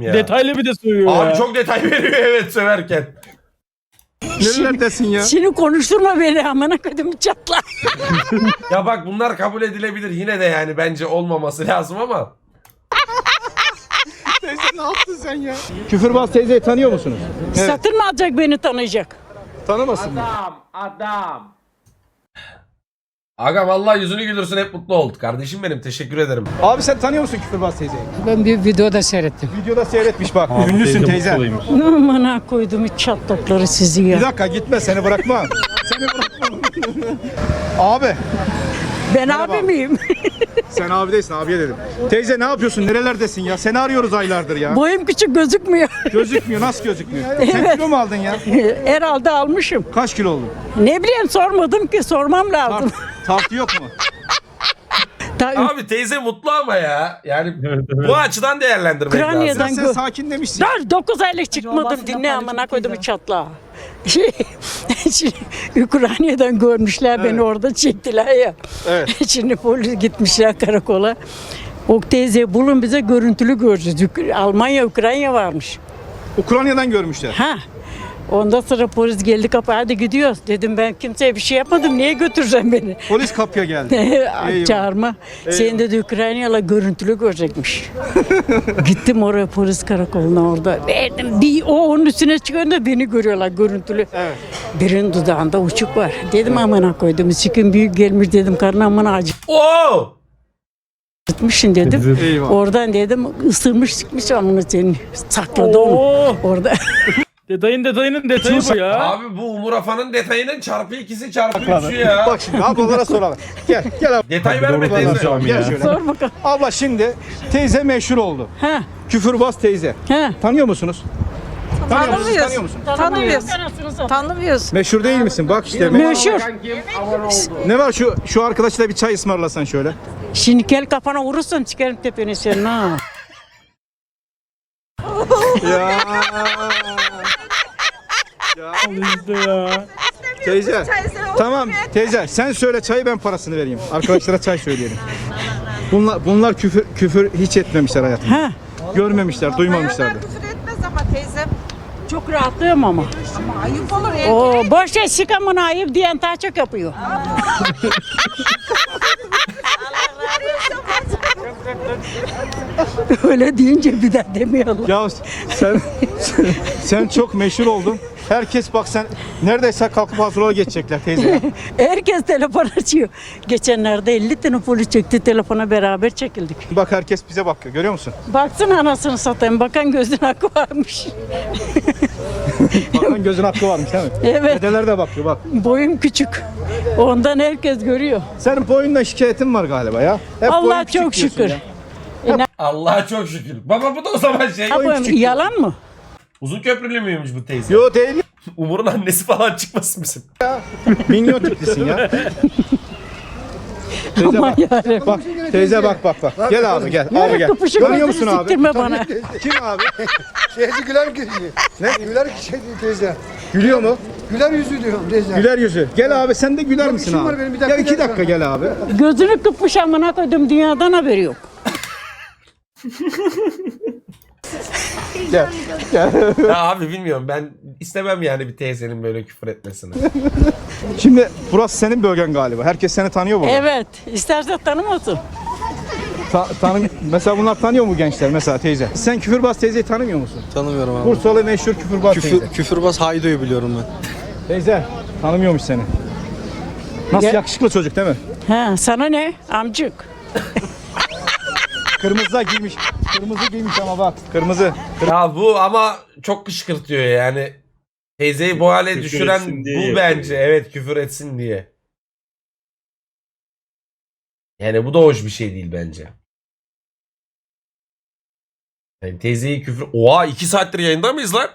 Ya. Detaylı bir de söylüyor Abi ya. çok detay veriyor evet söverken. Nerelerdesin ya? Şimdi konuşturma beni amına koydum çatla. Ya bak bunlar kabul edilebilir yine de yani bence olmaması lazım ama. Teyze ne yaptın sen ya? Küfürbaz teyzeyi tanıyor musunuz? Evet. Satın mı alacak beni tanıyacak? Tanımasın mı? Aga vallahi yüzünü güldürsün hep mutlu olduk. Kardeşim benim teşekkür ederim. Abi sen tanıyor musun Küfürbaz teyzeyi? Ben bir videoda seyrettim. Videoda seyretmiş bak. Ünlüsün teyze. Amına koydum çatlakları sizi Bir ya. dakika gitme seni bırakmam. seni bırakmam. abi Ben abi miyim? sen abi değilsin abiye dedim. Teyze ne yapıyorsun? Nerelerdesin ya? Seni arıyoruz aylardır ya. Boyum küçük gözükmüyor. Gözükmüyor. Nasıl gözükmüyor? Sen Evet. kilo mu aldın ya? Herhalde almışım. Kaç kilo oldun? Ne bileyim sormadım ki sormam lazım. Tart, tartı yok mu? Abi teyze mutlu ama ya. Yani bu açıdan değerlendirmek Ukrayna'dan- lazım. Sen, gö- sakin demişsin. Dur 9 aylık çıkmadım dinle amına koydum çatla. Şey, şimdi Ukrayna'dan görmüşler beni orada çektiler ya. Evet. Şimdi polis gitmişler karakola. O teyze bulun bize görüntülü göreceğiz. Ük- Almanya, Ukrayna varmış. Ukrayna'dan görmüşler. Ha. Ondan sonra polis geldi kapı hadi gidiyoruz. Dedim ben kimseye bir şey yapmadım. Niye götüreceğim beni? Polis kapıya geldi. Çağırma. Senin dedi Ukraynalı görüntülü görecekmiş. Gittim oraya polis karakoluna orada. Verdim. Bir, o onun üstüne çıkıyor beni görüyorlar görüntülü. Evet. Birinin dudağında uçuk var. Dedim amına koydum. Sikim büyük gelmiş dedim. Karnı amına Oo! acıtmışsın dedim. Eyvah. Oradan dedim ısırmış sıkmış amına seni. Sakladı onu. Oo. Orada. Detayın detayının detayı bu ya. Abi bu Umur Afan'ın detayının çarpı ikisi çarpı üçü ya. Bak şimdi ablalara soralım. Gel gel abi. Detay verme teyze. Gel şöyle. Sor bakalım. Abla şimdi teyze meşhur oldu. Ha. Küfürbaz teyze. Ha. Tanıyor musunuz? Tanıyor musunuz? Tanımıyoruz. Tanıyor musun? Tanımıyoruz. Tanımıyoruz. Meşhur değil misin? Bak işte. me- Meşhur. Ne var şu şu arkadaşla bir çay ısmarlasan şöyle. Şimdi kel kafana vurursan çıkarım tepeni senin ha. Ya. İşte ya. Teyze. Tamam teyze sen söyle çayı ben parasını vereyim. Arkadaşlara çay söyleyelim. Bunlar bunlar küfür küfür hiç etmemişler hayatında. Ha. Görmemişler, duymamışlardı. küfür etmez ama teyzem. Çok rahatlıyorum ama. Ama ayıp olur. ya. O boş ver sıkamını ayıp diyen daha çok yapıyor. Öyle deyince bir daha demiyorlar. Ya sen, sen sen çok meşhur oldun. Herkes bak sen neredeyse kalkıp hazırlığa geçecekler teyze. Herkes telefon açıyor. Geçenlerde 50 tane polis çekti telefona beraber çekildik. Bak herkes bize bakıyor görüyor musun? Baksın anasını satayım. Bakan gözün hakkı varmış. Bakan gözün hakkı varmış değil mi? Evet. Dedeler de bakıyor bak. Boyum küçük. Ondan herkes görüyor. Senin boyundan şikayetin var galiba ya. Hep Allah boyun küçük çok diyorsun şükür. ya. Allah'a çok şükür. Baba bu da o zaman şey. Ha, boyum- küçük yalan mı? Uzun köprülü müymüş bu teyze? Yo değil Umur'un annesi falan çıkmasın bizim. minyon tiplisin ya. Teyze bak. yarabbim. Bak teyze bak bak bak. Gel abi gel. Abi gel. kıpışık gözünü musun abi? siktirme bana. Kim abi? Şeyci güler yüzü. Ne? Güler şey teyze. Gülüyor mu? Güler yüzü diyorum teyze. Güler yüzü. Gel abi sen de güler misin işim abi? benim, bir dakika gel iki gel dakika gel abi. Gözünü kıpmış amına koydum dünyadan haberi yok. Gel. Gel. Ya abi bilmiyorum ben istemem yani bir teyzenin böyle küfür etmesini. Şimdi burası senin bölgen galiba. Herkes seni tanıyor burada. Evet. isterse tanımasın. Ta- tanı- mesela bunlar tanıyor mu gençler mesela teyze? Sen küfürbaz teyzeyi tanımıyor musun? Tanımıyorum abi. Bursalı meşhur küfürbaz Küfür, teyze. küfürbaz Haydo'yu biliyorum ben. Teyze tanımıyormuş seni. Nasıl Ya- yakışıklı çocuk değil mi? Ha, sana ne amcık? Kırmızı giymiş. Kırmızı giymiş ama bak. Kırmızı. ya bu ama çok kışkırtıyor yani. Teyzeyi bu hale Küfür düşüren etsin diye bu yapıyor. bence. Evet küfür etsin diye. Yani bu da hoş bir şey değil bence. Yani teyzeyi küfür... Oha 2 saattir yayında mıyız lan?